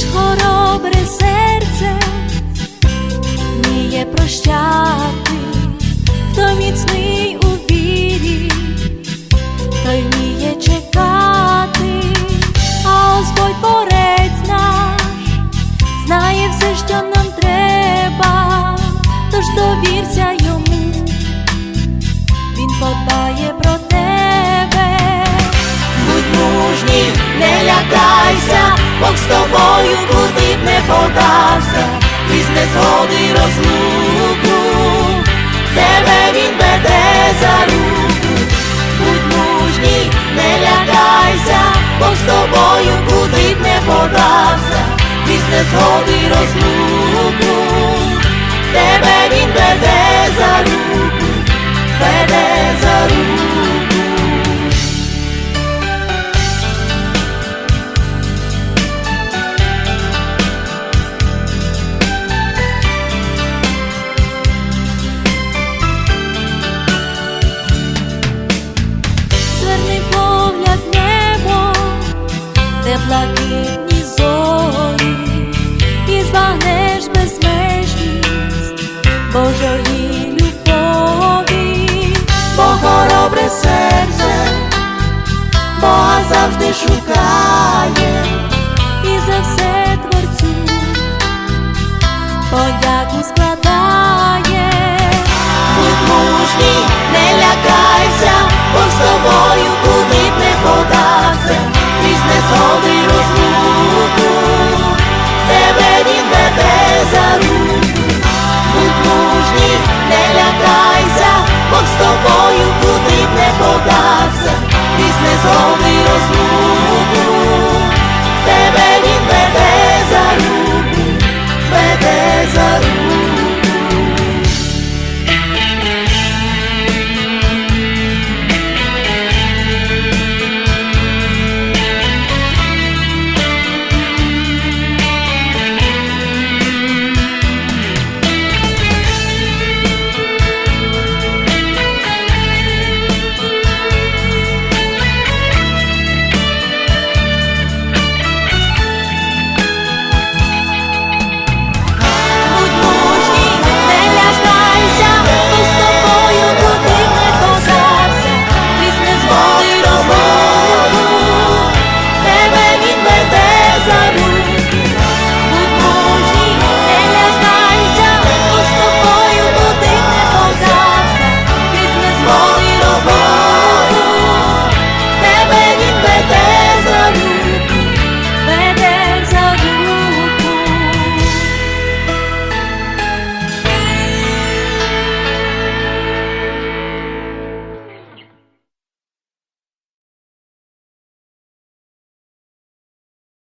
лиш хоробре серце вміє прощати, хто міцний у вірі, той вміє чекати, а Господь борець наш знає все, що нам треба, тож довірся йому, він подбає про тебе. Будь мужній, не лякайся, Бог з тобою куди б не подався, крізь незгоди розлуку, тебе він веде за руку, будь мужній, не лякайся, Бог з тобою куди б не подався, крізь незгоди розлуку, блакитні зорі, і збагнеш безмежність Божої любові. бо хоробре серце, Бога завжди шукає,